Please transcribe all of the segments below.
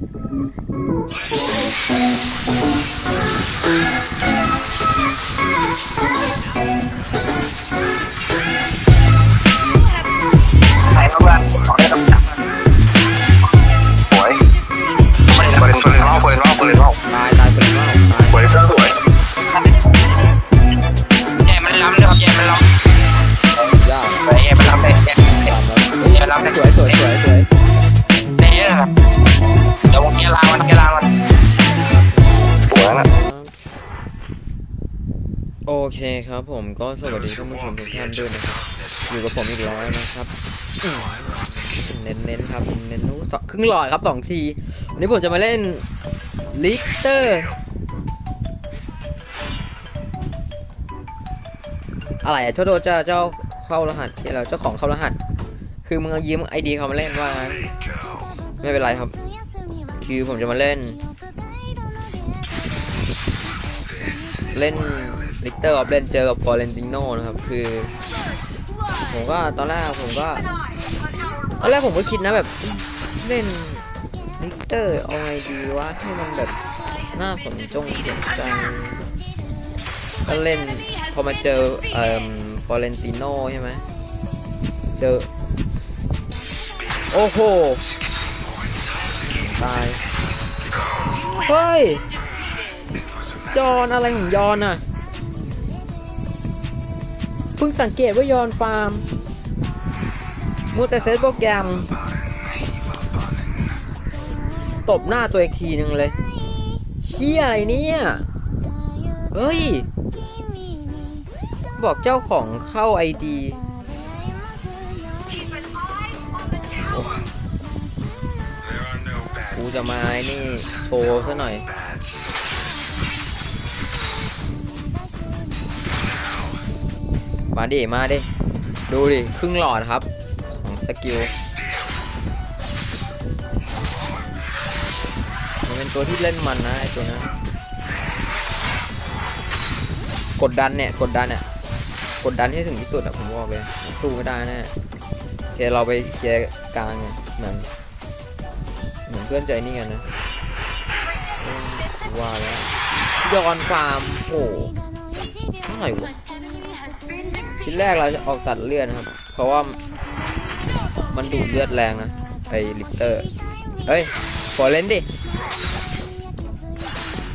Thank you. เคครับผมก็สวัสดีท่านผู้ชมทุกท่านด้วยนะครับ อยู่กับผมอีกแล้วนะครับ เน้นๆครับ เน้นนู้สองครึ่งหลอดครับสองทีวันนี้ผมจะมาเล่นลิกเตอร์อะไรอะเจ้าโดเจ้าเจ้าเข้ารหัสที่เราเจ้าของเข้ารหัส คือมึงเอายืมไอดีเขามาเล่นว่าไม่เป็นไรครับ คือผมจะมาเล่น เล่น ลิกเตอร์ออฟเลนเจอกับฟอร์เรนติโนนะครับ คือ ผมก็ตอนแรกผมก็ ตอนแรกผมก็คิดนะแบบเล่นลิกเตอร์เอาไงดีวะให้มันแบบน่าสนจงใจก็เล่นพอมาเจอเอ่อฟอร์เรนติโนใช่ไหมเจอ โอ้โห ตาย เฮ้ยยอนอะไรของยอนอะ เพิ่งสังเกตว่ายอนฟาร์มมัวแต่เซตโปรแกรม ตบหน้าตัวอีกทีหนึ่งเลย เชี่ยอะไรเนี่ย เฮ้ย บอกเจ้าของเข้าไอดีกูจะมาไอ้นี่ โชว์ซะหน่อย มาดิมาดิดูดิครึ่งหลอดครับของสกิลมันเป็นตัวที่เล่นมันนะไอตัวนี้กดดันเนี่ยกดดันเนี่ยกดดันให้ถึงที่สุดอะผมบอกเลยสู้ไม่ได้แน่โอเคเราไปเคลียร์กลางเหมือนเหมือนเพื่อนใจนี่กันนะว่าแล้วยอนฟาร์มโอ้โหเท่าไหร่วะ ชิ้นแรกเราจะออกตัดเลือดนะครับ เพราะว่ามันดูดเลือดแรงนะไอลิกเตอร์เฮ้ยขอเล่นดิ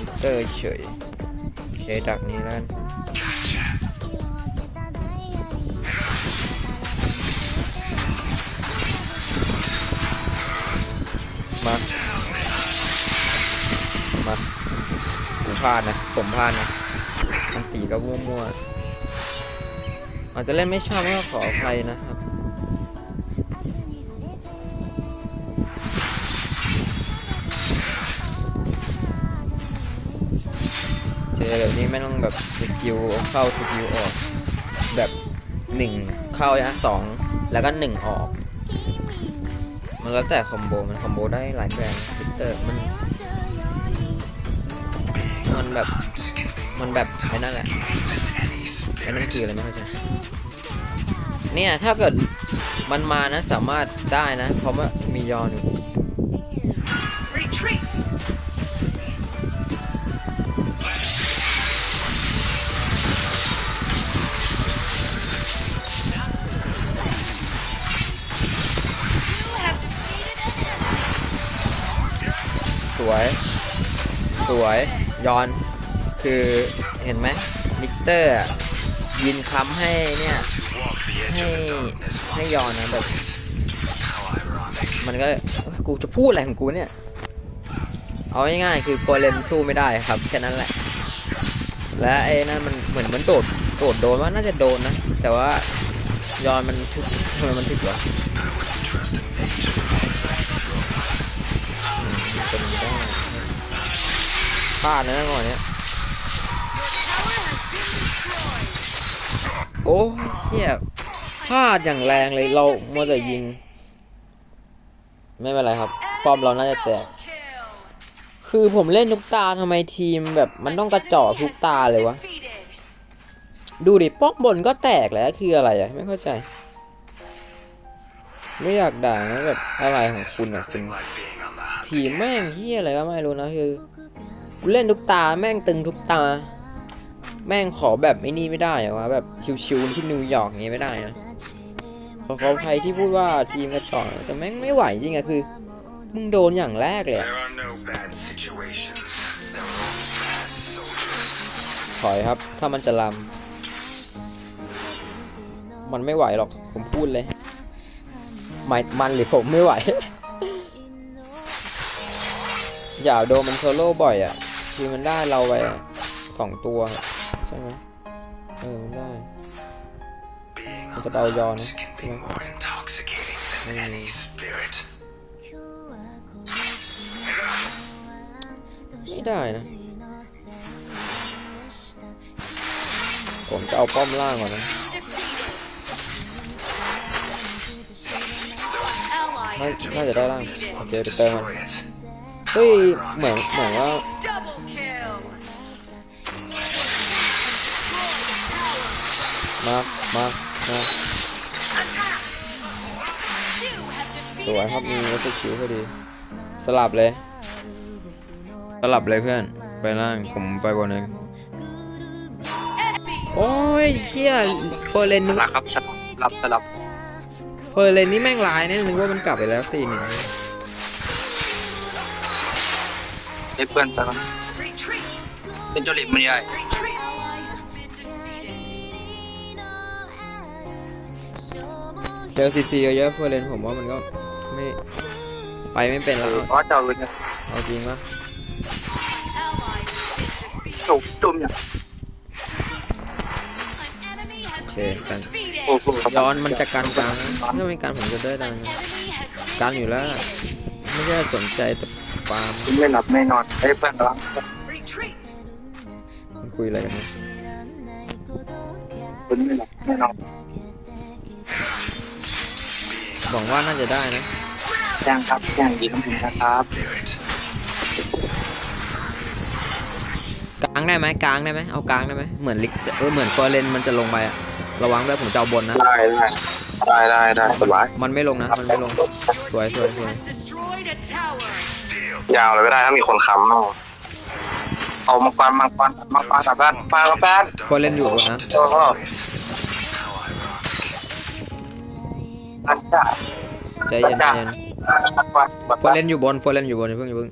ลิกเตอร์เฉยเคดักนี้แล้วกันมามาผมพลาดนะ ผมพลาดนะอันตีก็มั่วๆ อาจจะเล่นไม่ชอบก็ขออภัยนะครับเจอแบบนี้ไม่ต้องแบบสกิลเข้าสกิลออก แบบหนึ่งเข้านะสองแล้วก็หนึ่งออก มันแล้วแต่คอมโบมันคอมโบได้หลายแบบฟิเตอร์มันมันแบบ มันแบบไอ้นั่นแหละไอ้นั่นคืออะไรไม่เข้าใจเนี่ยถ้าเกิดมันมานะสามารถได้นะ เพราะว่ามียอนอยู่สวย สวย ยอน คือเห็นไหมลิกเตอร์ยินคำให้เนี่ยให้ให้ยอนนะแบบมันก็กูจะพูดอะไรของกูเนี่ย เอาง่ายๆคือโฟเรนสู้ไม่ได้ครับแค่นั้นแหละ และไอ้นั่นมันเหมือนมันโดดโดดโดนว่าน่าจะโดนนะ แต่ว่ายอนมันถึกทำไมมันถึกวะพลาดนะก่อนเนี้ย โอ้เชี่ยพลาดอย่างแรงเลยเรามัวแต่ยิง ไม่เป็นไรครับป้อมเราน่าจะแตกคือผมเล่นทุกตาทำไมทีมแบบมันต้องกระจอกทุกตาเลยวะ ดูดิป้อมบนก็แตกแล้วคืออะไรอะไม่เข้าใจ ไม่อยากด่านะแบบอะไรของคุณอะคุณทีมแม่งเฮียอะไรก็ไม่รู้นะคือเล่นทุกตาแม่งตึงทุกตา แม่งขอแบบไอ้นี่ไม่ได้เหรอวะแบบชิวๆที่นิวยอร์กอย่างงี้ไม่ได้นะขอขอภัยที่พูดว่าทีมกระจอกแต่แม่งไม่ไหวจริงอะคือมึงโดนอย่างแรกเลยถอยครับ ถ้ามันจะลำมันไม่ไหวหรอกผมพูดเลยม,มันหรือผมไม่ไหว อย่าโดนมันโซโล่บ่อยอะคือมันได้เราไปสองตัว ช่ไหมเออมันได้ Being It's about alone John, can be yeah. more intoxicating than any spirit. ไม่ได้นะ ผมจะเอาป้อมล่างก่อนนะน่าน่าจะได้ล่างโอเคเดี๋ยวเติมมัน Destroy it. เฮ้ยเหมือนเหมือนว่า มามามา You have สวย defeated ครับ an มี enemy. วัตถุคิวพอดี สลับเลย สลับเลยเพื่อน ไปล่างผมไปบนเอง Enemy. โอ้ยเชี่ยเฟอร์เรนสนึกลับครับสลับสลับเฟอร์เรนนี่แม่งลายเนี่ยนึกว่ามันกลับไปแล้วสี่หนึ่งให้เพื่อนไปก่อน Retreat. เป็นโจลิมมันใหญ่ เจอซีซีเยอะๆเฟอร์เรนผมว่ามันก็ไม่ไปไม่เป็นแล้วเพราะเจ้าเลยเอาจริงปะ Ally has been defeated. จุ่มจุ่มอย่าง An enemy has Okay, been thank- defeated. โอ้โหย้อนมันจะการกลางถ้าไม่การผมจะได้ดัง An enemy has been การอยู่แล้ว defeated. ไม่ใช่สนใจแต่ฟาร์มไม่หลับไม่นอนให้เพื่อนรัก Retreat. มันคุยอะไรกันนะคุณไม่หลับไม่นอน หวังว่าน่าจะได้นะแจ้งครับแจ้งดีน้ำผมนะครับกลางได้ไหมกลางได้ไหมเอากลางได้ไหมเหมือนลิกเออเหมือนเฟอร์เรนมันจะลงไปอะระวังด้วยผมจะเอาบนนะได้ได้ได้ได้ได้สบายมันไม่ลงนะมันไม่ลงสวยสวยสวย Has destroyed a tower. ยาวเลยก็ได้ถ้ามีคนค้ำเอาเอามังกรมังกรมังกรกลับบ้านมากับบ้านเฟอร์เรนอยู่บนนะ โอ้โห อันจ้าใจเย็นใจเย็นมังกรมังเฟกอรร์เรนอยู่บนเฟอร์เรนอยู่บนอย่าเพิ่งอย่าเพิ่ง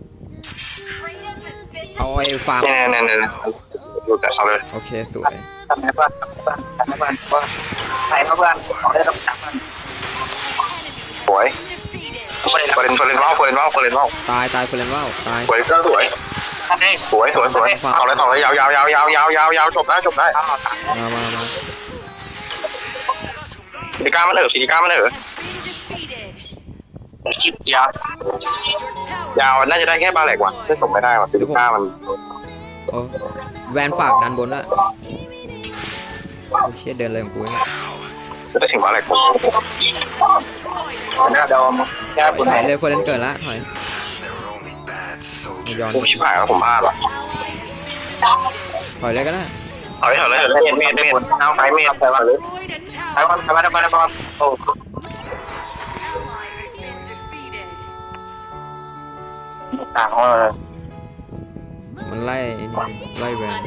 Kratos has been เอาไอ้ฟาร์มเนี่ยเนี่ยเนี่ยเนี่ยดูแต่เขาเลยโอเคสวยทำไมบ้านทำไมบ้านทำไมบ้านว่าใครมาบ้านขอได้ต้องจับมันสวย defeated. ไม่ได้เฟอร์เรนเฟอร์เรนว่าวเฟอร์เรนว่าวเฟอร์เรนว่าวตายตายเฟอร์เรนว่าวตายสวยก็สวยท่านเองสวยสวยสวยเอาเลยต่อเลยยาวยาวยาวยาวยาวยาวยาวจบได้จบได้เอามาตัดมามามา สีก้ามันเออสีก้ามันเออ Has been defeated. คิดยาว Your tower ยาวน่าจะได้แค่บาแหลกว่ะไม่จบไม่ได้ว่ะสีก้ามันโอ้แวนฝากดันบนละโอเคเดินเลยของกูเนี่ยจะได้ถึงบาแหลกผม destroyed. เนี่ยเดี๋ยวแก้ปุ่นถไหนอยเลยเฟอร์เรนเกิดละถอย There are only bad soldiers. ย้อนผมชิบหายแล้วผมพลาดว่ะถอยเลยก็ได้เอาเลยเอาเลยเอาเลยเมดเมดเมดเอาไปเมดไปว่า Destroyed a ไป tower. ว่าไปว่าไปว่าไปว่าโอ้ Ally has been defeated. ต่างว่ามันไล่ไล่แวน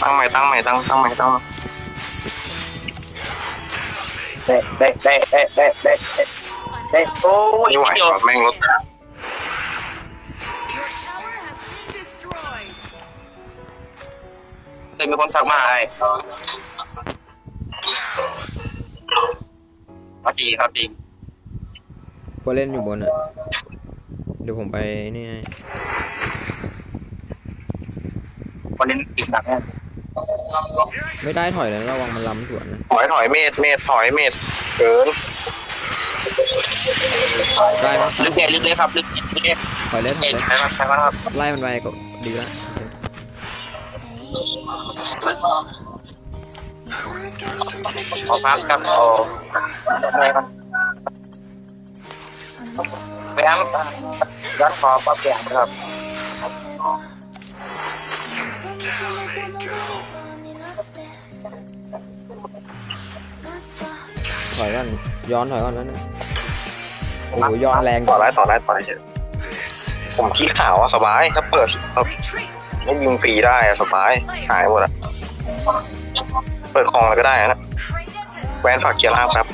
ตั้งใหม่ตั้งใหม่ตั้งตั้งใหม่ตั้งเด็ดเด็ดเด็ดเด็ดเด็ดเด็ดเด็ดโอ้ยไม่ไหวแม่งรถเลยมีคนทักมาให้ ครับดีครับดีเฟอร์เรนอยู่บนอะ เดี๋ยวผมไปนี่ให้วันนี้ติดหนักแน่ไม่ได้ถอยเลยระวังมันล้ำสวนนะถอยถอยเมดเมดถอยเมดเกินได้ไหมลึกเลยลึกเลยครับลึกลึกเลยถอยเลยถอเอ็ยนเลยใช่ไหมใช่ไหมครับไล่มันไปก็ดีละ ขอพักครับโอ้อะไรครับแบงค์ย้อนขอปั๊บแบงค์ครับถอยก่อนย้อนถอยก่อนนั่นนะโอ้โหย้อนแรงต่อได้ต่อได้ต่อได้เฉย This ผมขี้ขาวอะสบายถ้าเปิดเอาไม่ยิงฟรีได้อะสบายหายหมดอะ เปิดคลองอะไรก็ได้นะแวนฝากเกียร์ล่างครับ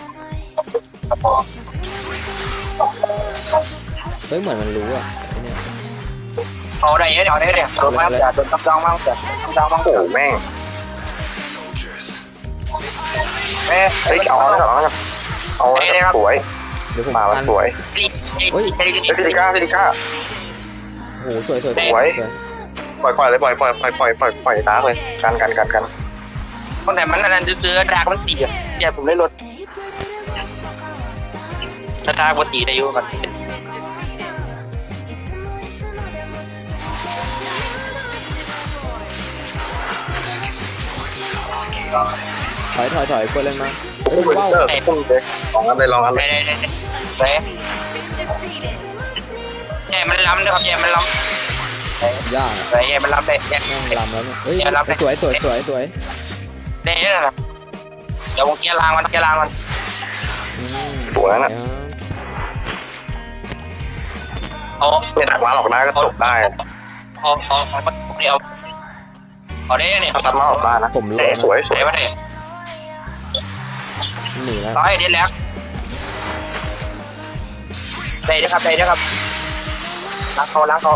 เฮ้ยเหมือนมันรู้อะไอ้เนี่ยเอาได้เนี่ยเอาได้เนี่ยโดนมากจ้ะโดนตับดองมากจ้ะตับดองมากโอ้โหแม่ง soldiers. แม่เฮ้ยเอาแล้วเอาแล้วเอาแล้วสวยเดี๋ยวผมมาแล้วกันสวยเฮ้ยเฮ้ยซิลิก้าซิลิก้าโอ้โหสวยสวยสวยปล่อยปล่อยเลยปล่อยปล่อยปล่อยปล่อยปล่อยปล่อยดาร์กเลยกันกันกันกัน คนไหนมันนั่นจะซื้อดากมันตีอะเดี๋ยวผมได้รถถ้าดากมันตีได้อยู่มัน Has been defeated. ถอยถอยถอยกดเล่นมาเฮ้ยเฮ้ยว้าวเจอพุ่งเลยลองกันเลยลองกันเลได้ยได้ได้ได้ Been defeated. แย่มันล้ำนะครับแย่มันล้ยากอะำแย่มันล้ำได้แย่แม่งลำแล้วเนี่ยเฮ้ยอย่าลำเลยสวยสวยสวยสวย ได้เนี่ยนะเดี๋ยววงเกียร์ล้างมันเกียร์ล้างมันอืมสวยนะเอาไม่หนักมาหรอกได้ก็จบได้เอาเอาเอาเดี๋ยวเอาได้เนี่ยถ้าซัดมาออกได้นะผมรู้เตะสวยสวยได้ปะเนี่ยหนีแล้วร้อยเด็ดแล้วได้ด้วยครับได้ด้วยครับล้างเขาล้างเขา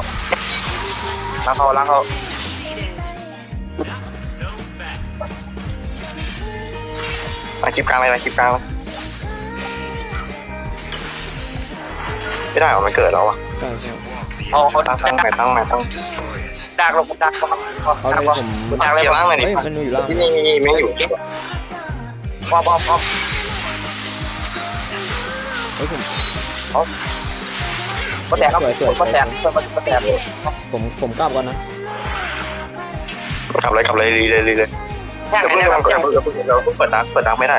ล้างเขาล้างเขา มาคลิปกลางเลยนะคลิปกลางเลยไม่ได้หรอมันเกิดแล้วอะใช่ใช่เอาเขาตั้ตั้งงตั้งใหม่ตั้งใหม่ตั้ง Destroy it. ดักลงดักลงเอาเลยผมดักเลยเกียร์ล่างเลยดิเฮ้ยมันอยู่ล่างที่นี่นี่ไม่อยู่พอพอพอเฮ้ยผมก็แตกครับก็แตกก็แตกผมผมกลับก่อนนะกลับเลยกลับเลยรีเลยรีเลย แค่เดี๋ยวไหนเพิ่งนะครับเดี๋ยวเพิ่งเดี๋ยวเพิ่งเปิดดักเปิดดักไม่ได้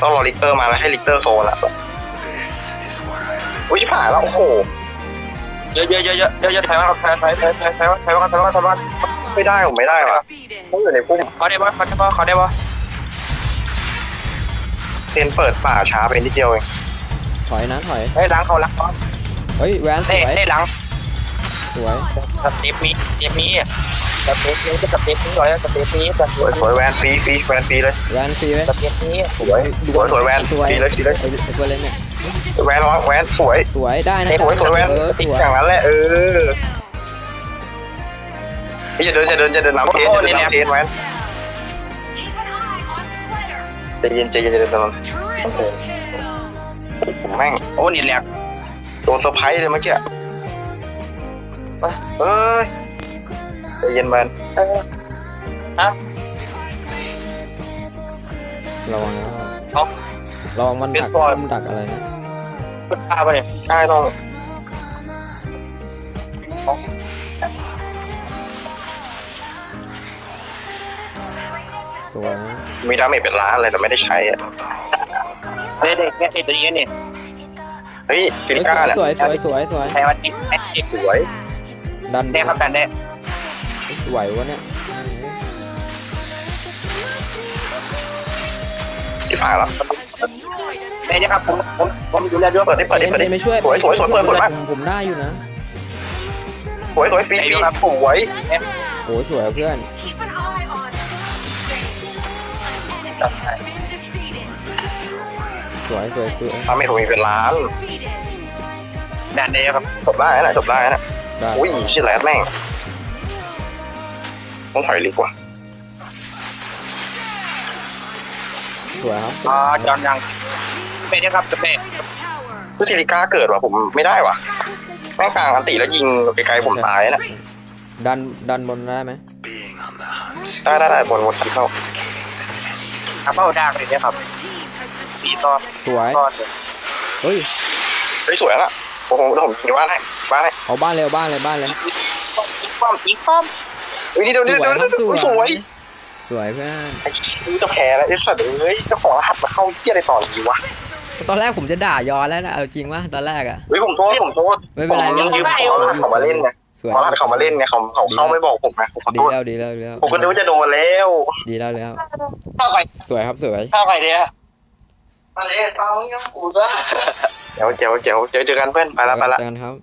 ต้องรอลิกเตอร์มาแล้วให้ลิกเตอร์โซนละ This is what I live อุ้ยผ่านแล้วโอ้โหเยอะเยอะเยอะเยอะเยอะเยอะถอยมาถอยถอยถอยถอยถอยถอยมาถอยมาถอยมาไม่ได้ผมไม่ได้ว่ะ Defeated. ต้องอยู่ในพุ่มเขาได้ปะเขาได้ปะเขาได้ปะเซนเปิดป่าช้าไปนิดเดียวเองถอยนะถอยเฮ้ยล้างเขาล้างเขาเฮ้ยแวนสได้วยได้ล้างสวยสเต็ปมีสเต็ปมี สเต็ปนี้สเต็ปนี้ก่อนสเต็ปนี้สสวยสวยแวนฟรีฟรีแวนฟรีเลยแวนฟรีไหมเต็ปนี้สวยสวยสวยแวนสวยฟรีเลยฟรีเลยไอ้ไอ้ตัวเล่นเนี่ยแวนระวังแวนสวยสวยได้นะสวยสวยแวนเออสติดวยอย่างนั้นแหละเออพี่จะเดินจะเดินจะเดินน้ำเทนจะเดินน้ำเทนแวน Keep an eye on Slayer. ใจเย็นใจเย็นจะเดินตรงนั้น Triple kill. ผมแม่งโอ้นี่แหลกโดนเซอร์ไพรส์เลยเมื่อกี้เอ้ย ใจเย็นแวนฮะระวังนะเอา ระวังมันเป็นดักบอล มันดักอะไรนะขึ้นตาไปเนี่ยใช่ต้องสวยนะมีดาเมจเป็นล้านเลยแต่ไม่ได้ใช้อะเด็ดเด็ดเด็ดตัวนี้นี่เฮ้ยฟิลิก้าเนี่ยสวยสวยสวยสวยใช้วันนี้ไอ้เด็กสวยดันได้ครับดันได้ ไหววะเนี่ยที่ฝ่ายแล้ว Has destroyed a ได้ครับผมผมผมดูแลด้วยเปิดได้เปิดได้เอ็นเปิดเอ็ได้นไม่ช่วยสวยสวยสวยเปิดเปิดมากผมผมได้อยู่นะสวยสวยฟรีฟรีสวยโอ้ยสวยเพื่อน Keep an eye on. Enemy has been defeated. สวยสวยสวยดาเมจผมมีเป็นล้าน Defeated. ดันได้ครับจบได้นะจบได้นะได้อุ้ยชิลแลดแม่ง ต้องถอยดีกว่าสวยครับอ่าจอนยังเป็นได้ครับเป็น Tower. ผู้ซิลิก้าเกิดว่ะผมไม่ได้ว่ะแม่งกลางอันติแล้วยิงไกลๆผมตายนะดันดันบนได้ไหม being on the hunt. ได้ได้ได้บนบนทันเข้าครับเอาดักเลยนะครับ Team has สี destroyed. ตอนสวยตอนเฮ้ยเฮ้ยสวยแล้วผมผมผมยิงบ้านให้บ้านให้เอาบ้านเลยเอาบ้านเลยบ้านเลย อีกป้อมอีกป้อม เฮ้ยนี่เดี๋ยวสเดี๋ยววยเดี๋ยวครับสวย สวยสวยเพื่อนไอ้ชี้จะแพ้แล้วไอ้สัตว์เฮ้ยเจ้าของรหัสมาเข้าเที่ยอะไรต่อดีวะตอนแรกผมจะด่ายอนแล้วนะเอาจริงวะตอนแรกอะ เฮ้ยผมโทษผมโทษไม่เป็นไร ผมไม่ยืเป็นมไรขอรหัสเขามาเล่นไงสวยขอรหัสเขามาเล่นไงเขาเขาเข้าไม่บอกผมไงผมขอดีโทษแล้วดีแล้วดีแล้วผมก็นึกว่าจะโดนแล้วดีแล้วแล้วเข้าไปสวยครับสวยเข้าไปเดียวมาเลยฟังยังกูด้วยเจ๋วเจ๋วเจ๋วเจอเจอกันเพื่อนไปละไปละ เจอกันครับ